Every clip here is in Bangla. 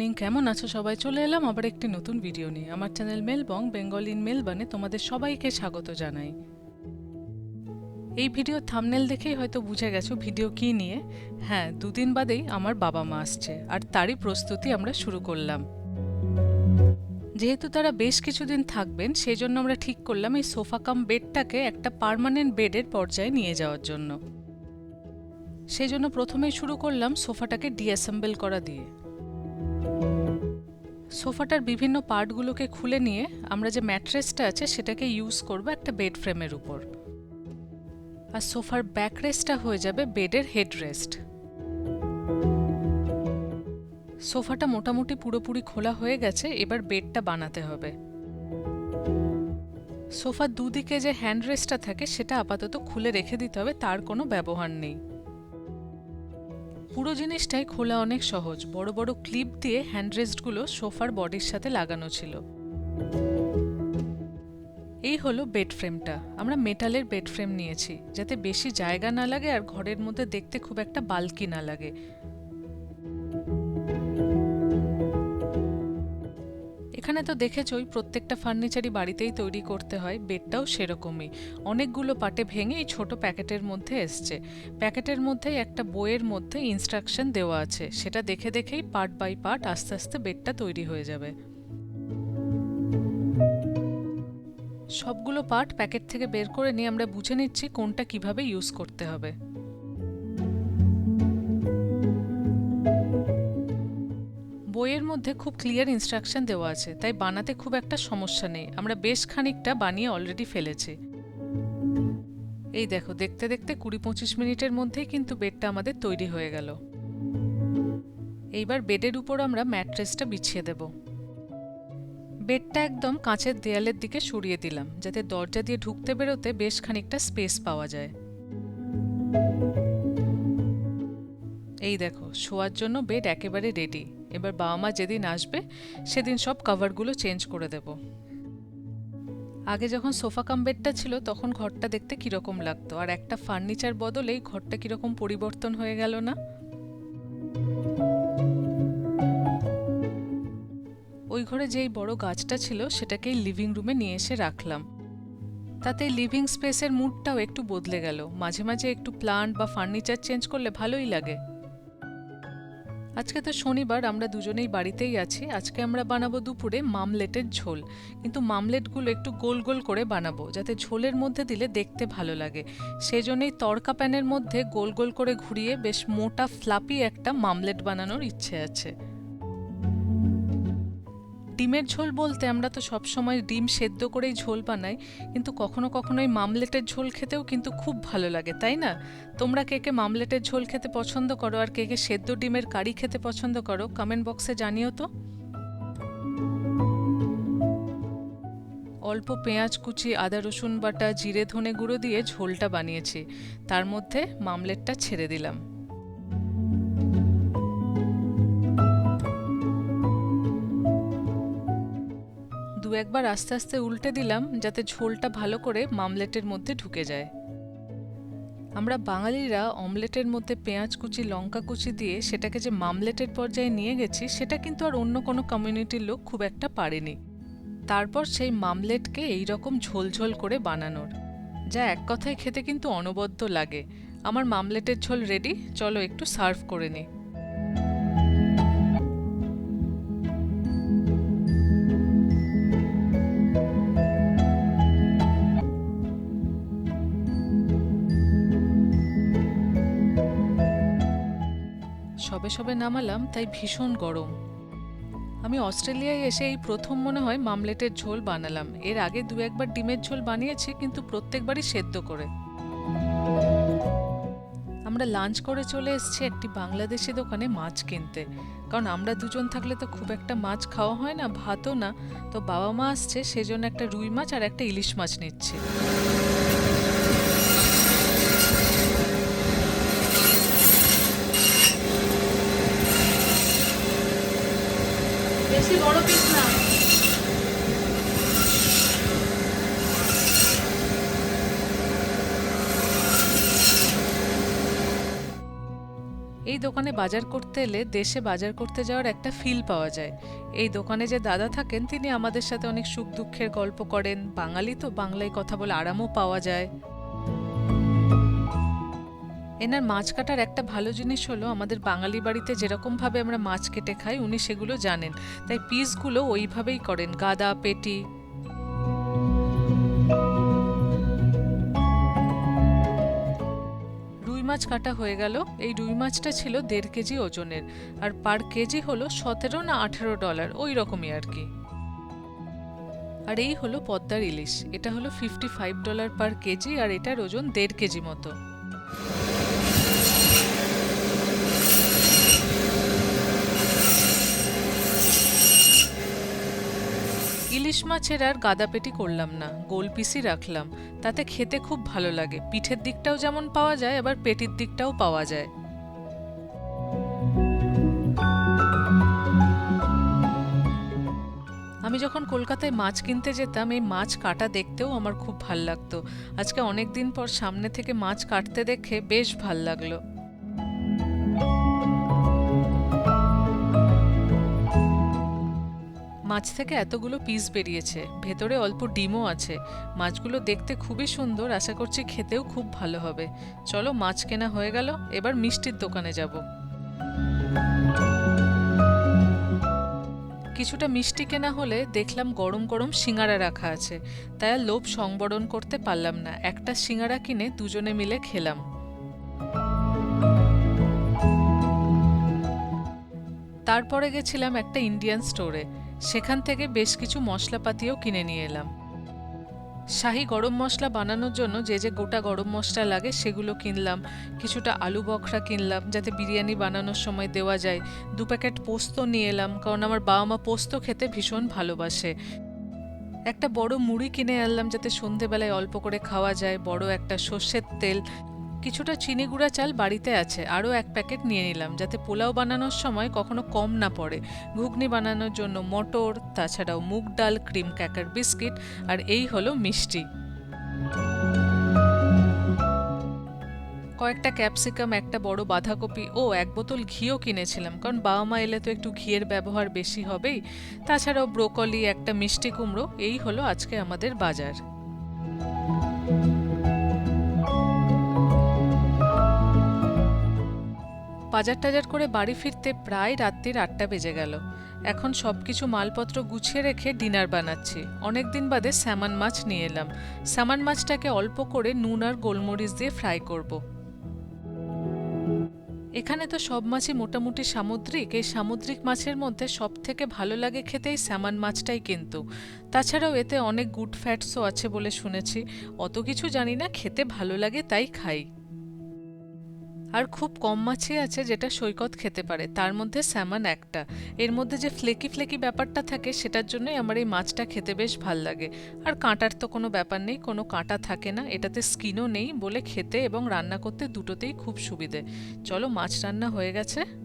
মর্নিং কেমন আছো সবাই? চলে এলাম আবার একটি নতুন ভিডিও নিয়ে। আমার চ্যানেল মেলবং বেঙ্গল ইন মেলবানে তোমাদের সবাইকে স্বাগত জানাই। এই ভিডিও থামনেল দেখেই হয়তো বুঝে গেছো ভিডিও কি নিয়ে। হ্যাঁ দুদিন বাদেই আমার বাবা মা আসছে, আর তারই প্রস্তুতি আমরা শুরু করলাম। যেহেতু তারা বেশ কিছুদিন থাকবেন সেই জন্য আমরা ঠিক করলাম এই সোফা কাম বেডটাকে একটা পার্মানেন্ট বেডের পর্যায়ে নিয়ে যাওয়ার জন্য। সেই জন্য প্রথমেই শুরু করলাম সোফাটাকে ডিঅ্যাসেম্বল করা দিয়ে। সোফাটার বিভিন্ন পার্টগুলোকে খুলে নিয়ে আমরা যে ম্যাট্রেসটা আছে সেটাকে ইউজ করব একটা বেড ফ্রেমের উপর। আর সোফার ব্যাক রেস্টটা হয়ে যাবে বেডের হেড রেস্ট সোফাটা মোটামুটি পুরোপুরি খোলা হয়ে গেছে, এবার বেডটা বানাতে হবে। সোফার দুদিকে যে হ্যান্ড রেস্টটা থাকে সেটা আপাতত খুলে রেখে দিতে হবে, তার কোনো ব্যবহার নেই। পুরো জিনিসটাই খোলা অনেক সহজ। বড় বড় ক্লিপ দিয়ে হ্যান্ডরেস্টগুলো সোফার বডির সাথে লাগানো ছিল। এই হলো বেড ফ্রেমটা আমরা মেটালের বেড ফ্রেম নিয়েছি, যাতে বেশি জায়গা না লাগে আর ঘরের মধ্যে দেখতে খুব একটা বালকি না লাগে। এখানে তো দেখেছই, প্রত্যেকটা ফার্নিচারই বাড়িতেই তৈরি করতে হয়, বেডটাও সেরকমই। অনেকগুলো পাটে ভেঙে এই ছোট প্যাকেটের মধ্যে এসছে। প্যাকেটের মধ্যেই একটা বইয়ের মধ্যে ইনস্ট্রাকশন দেওয়া আছে। সেটা দেখে দেখেই পার্ট বাই পার্ট আস্তে আস্তে বেডটা তৈরি হয়ে যাবে। সবগুলো পার্ট প্যাকেট থেকে বের করে নিয়ে আমরা বুঝে নিচ্ছি কোনটা কীভাবে ইউজ করতে হবে। বইয়ের মধ্যে খুব ক্লিয়ার ইনস্ট্রাকশন দেওয়া আছে, তাই বানাতে খুব একটা সমস্যা নেই। আমরা বেশ খানিকটা বানিয়ে অলরেডি ফেলেছি। এই দেখো, দেখতে দেখতে কুড়ি পঁচিশ মিনিটের মধ্যেই কিন্তু বেডটা আমাদের তৈরি হয়ে গেল। এইবার বেডের উপর আমরা ম্যাট্রেসটা বিছিয়ে দেব। বেডটা একদম কাঁচের দেয়ালের দিকে সরিয়ে দিলাম, যাতে দরজা দিয়ে ঢুকতে বেরোতে বেশ খানিকটা স্পেস পাওয়া যায়। এই দেখো, শোয়ার জন্য বেড একেবারে রেডি এবার বাবা মা যেদিন আসবে, সেদিন সব কভারগুলো চেঞ্জ করে দেব। আগে যখন সোফা কাম বেডটা ছিল, তখন ঘরটা দেখতে কীরকম লাগতো, আর একটা ফার্নিচার বদলেই ঘরটা কীরকম পরিবর্তন হয়ে গেল না? ওই ঘরে যেই বড় গাছটা ছিল, সেটাকেই লিভিং রুমে নিয়ে এসে রাখলাম। তাতে লিভিং স্পেসের মুডটাও একটু বদলে গেল। মাঝে মাঝে একটু প্লান্ট বা ফার্নিচার চেঞ্জ করলে ভালোই লাগে। আজকে তো শনিবার, আমরা দুজনেই বাড়িতেই আছি। আজকে আমরা বানাবো দুপুরে মামলেটের ঝোল। কিন্তু মামলেটগুলো একটু গোল গোল করে বানাবো, যাতে ঝোলের মধ্যে দিলে দেখতে ভালো লাগে। সেজন্যই তরকা প্যানের মধ্যে গোল গোল করে ঘুরিয়ে বেশ মোটা, ফ্লাপি একটা মামলেট বানানোর ইচ্ছে আছে। ডিমের ঝোল বলতে আমরা তো সবসময় ডিম সেদ্ধ করেই ঝোল বানাই, কিন্তু কখনো কখনো এই মামলেটের ঝোল খেতেও কিন্তু খুব ভালো লাগে, তাই না? তোমরা কে কে মামলেটের ঝোল খেতে পছন্দ করো আর কে কে সেদ্ধ ডিমের কারি খেতে পছন্দ করো কমেন্ট বক্সে জানিও তো। অল্প পেঁয়াজ কুচি, আদা রসুন বাটা, জিরে ধনে গুঁড়ো দিয়ে ঝোলটা বানিয়েছি, তার মধ্যে মামলেটটা ছেড়ে দিলাম। দু একবার আস্তে আস্তে উল্টে দিলাম যাতে ঝোলটা ভালো করে মামলেটের মধ্যে ঢুকে যায়। আমরা বাঙালিরা অমলেটের মধ্যে পেঁয়াজ কুচি, লঙ্কা কুচি দিয়ে সেটাকে যে মামলেটের পর্যায়ে নিয়ে গেছি, সেটা কিন্তু আর অন্য কোনো কমিউনিটির লোক খুব একটা পারেনি। তারপর সেই মামলেটকে এই রকম ঝোলঝোল করে বানানোর। যা এক কথায় খেতে কিন্তু অনবদ্য লাগে। আমার মামলেটের ঝোল রেডি চলো একটু সার্ভ করে নিই। সবে সবে নামালাম, তাই ভীষণ গরম। আমি অস্ট্রেলিয়ায় এসে এই প্রথম মনে হয় মামলেটের ঝোল বানালাম। এর আগে দু একবার ডিমের ঝোল বানিয়েছি, কিন্তু প্রত্যেকবারই সেদ্ধ করে। আমরা লাঞ্চ করে চলে এসেছি একটি বাংলাদেশি দোকানে মাছ কিনতে। কারণ আমরা দুজন থাকলে তো খুব একটা মাছ খাওয়া হয় না, ভাতও না। তো বাবা মা আসছে, সেজন্য একটা রুই মাছ আর একটা ইলিশ মাছ নিচ্ছি। বেশি বড় পিস না। এই দোকানে বাজার করতে এলে দেশে বাজার করতে যাওয়ার একটা ফিল পাওয়া যায়। এই দোকানে যে দাদা থাকেন, তিনি আমাদের সাথে অনেক সুখ দুঃখের গল্প করেন। বাঙালি তো বাংলায় কথা বলে আরামও পাওয়া যায়। এনার মাছ কাটার একটা ভালো জিনিস হলো আমাদের বাঙালি বাড়িতে যেরকমভাবে আমরা মাছ কেটে খাই, উনি সেগুলো জানেন। তাই পিসগুলো ওইভাবেই করেন, গাদা, পেটি। রুই মাছ কাটা হয়ে গেল। এই রুই মাছটা ছিল দেড় কেজি ওজনের। আর পার কেজি হলো সতেরো না আঠেরো ডলার, ওই রকমই আর কি। আর এই হলো পদ্মার ইলিশ। এটা হলো fifty five dollar per kg আর এটার ওজন দেড় কেজি মতো। ইলিশ মাছের আর গাদাপেটি করলাম না, গোল পিসই রাখলাম। তাতে খেতে খুব ভালো লাগে। পিঠের দিকটাও যেমন পাওয়া যায়, আবার পেটির দিকটাও পাওয়া যায়। আমি যখন কলকাতায় মাছ কিনতে যেতাম, এই মাছ কাটা দেখতেও আমার খুব ভালো লাগতো। আজকে অনেক দিন পর সামনে থেকে মাছ কাটতে দেখে বেশ ভালো লাগল। মাছ থেকে এতগুলো পিস বেরিয়েছে। ভেতরে অল্প ডিমও আছে। মাছগুলো দেখতে খুবই সুন্দর, আশা করছি খেতেও খুব ভালো হবে। চলো মাছ কেনা হয়ে গেল, এবার মিষ্টির দোকানে যাব। কিছুটা মিষ্টি কেনা হলে দেখলাম গরম গরম সিঙ্গারা রাখা আছে। তাই আর লোভ সংবরণ করতে পারলাম না। একটা সিঙ্গারা কিনে দুজনে মিলে খেলাম। তারপরে গেছিলাম একটা ইন্ডিয়ান স্টোরে। সেখান থেকে বেশ কিছু মশলাপাতিও কিনে নিয়ে এলাম। শাহি গরম মশলা বানানোর জন্য যে যে গোটা গরম মশলা লাগে সেগুলো কিনলাম। কিছুটা আলু বখরা কিনলাম যাতে বিরিয়ানি বানানোর সময় দেওয়া যায়। দু প্যাকেট পোস্ত নিয়ে এলাম কারণ আমার বাবা মা পোস্ত খেতে ভীষণ ভালোবাসে। একটা বড় মুড়ি কিনে আনলাম যাতে সন্ধেবেলায় অল্প করে খাওয়া যায়, বড় একটা সর্ষের তেল। কিছুটা চিনি গুঁড়া চাল বাড়িতে আছে, আরও এক প্যাকেট নিয়ে নিলাম, যাতে পোলাও বানানোর সময় কখনো কম না পড়ে। ঘুগনি বানানোর জন্য মটর, তাছাড়াও মুগ ডাল, ক্রিম ক্যাকার বিস্কিট, আর এই হলো মিষ্টি। কয়েকটা ক্যাপসিকাম, একটা বড় বাঁধাকপি ও এক বোতল ঘিও কিনেছিলাম, কারণ বাবা মা এলে তো একটু ঘিয়ের ব্যবহার বেশি হবেই। তাছাড়াও ব্রোকলি, একটা মিষ্টি কুমড়ো, এই হলো আজকে আমাদের বাজার। বাজার টাজার করে বাড়ি ফিরতে প্রায় রাত্রির আটটা বেজে গেল। এখন সব কিছু মালপত্র গুছিয়ে রেখে ডিনার বানাচ্ছি। অনেক দিন বাদে স্যামান মাছ নিয়ে এলাম। স্যামান মাছটাকে অল্প করে নুন আর গোলমরিচ দিয়ে ফ্রাই করব। এখানে তো সব মাছই মোটামুটি সামুদ্রিক। এই সামুদ্রিক মাছের মধ্যে সব থেকে ভালো লাগে খেতেই স্যামান মাছটাই কিন্তু। তাছাড়াও এতে অনেক গুড ফ্যাটসও আছে বলে শুনেছি। অত কিছু জানি না, খেতে ভালো লাগে তাই খাই। আর খুব কম মাছই আছে যেটা সৈকত খেতে পারে। তার মধ্যে স্যামন একটা। এর মধ্যে যে ফ্লেকি ফ্লেকি ব্যাপারটা থাকে, সেটার জন্যই আমার এই মাছটা খেতে বেশ ভালো লাগে। আর কাঁটার তো কোনো ব্যাপার নেই, কোনো কাঁটা থাকে না। এটাতে স্কিনও নেই বলে খেতে এবং রান্না করতে দুটোতেই খুব সুবিধে। চলো মাছ রান্না হয়ে গেছে।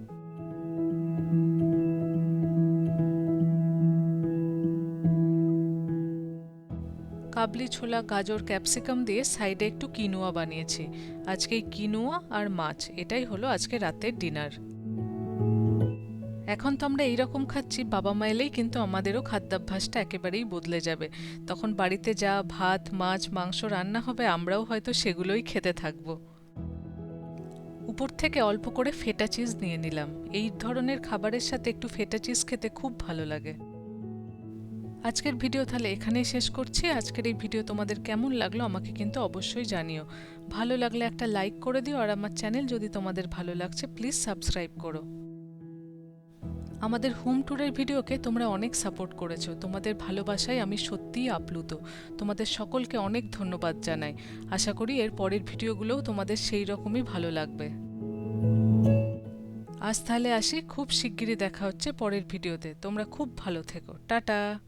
কাবলি ছোলা গাজর ক্যাপসিকাম দিয়ে সাইডে একটু কিনুয়া বানিয়েছি। আজকে এই কিনুয়া আর মাছ, এটাই হলো আজকে রাতের ডিনার। এখন তো আমরা এইরকম খাচ্ছি, বাবা মা এলেই কিন্তু আমাদেরও খাদ্যাভ্যাসটা একেবারেই বদলে যাবে। তখন বাড়িতে যা ভাত, মাছ, মাংস রান্না হবে, আমরাও হয়তো সেগুলোই খেতে থাকব। উপর থেকে অল্প করে ফেটা চিজ নিয়ে নিলাম। এই ধরনের খাবারের সাথে একটু ফেটা চিজ খেতে খুব ভালো লাগে। আজকের ভিডিও তাহলে এখানেই শেষ করছি। আজকের এই ভিডিও তোমাদের কেমন লাগল আমাকে কিন্তু অবশ্যই জানিও। ভালো লাগলে একটা লাইক করে দিও আর আমার চ্যানেল যদি তোমাদের ভালো লাগছে, প্লিজ সাবস্ক্রাইব করো। আমাদের হোম ট্যুরের ভিডিওকে তোমরা অনেক সাপোর্ট করেছ। তোমাদের ভালোবাসায় আমি সত্যিই আপ্লুত। তোমাদের সকলকে অনেক ধন্যবাদ জানাই। আশা করি এর পরের ভিডিওগুলোও তোমাদের সেই রকমই ভালো লাগবে। আজ তাহলে আসি। খুব শিগগিরই দেখা হচ্ছে পরের ভিডিওতে। তোমরা খুব ভালো থেকো। টাটা!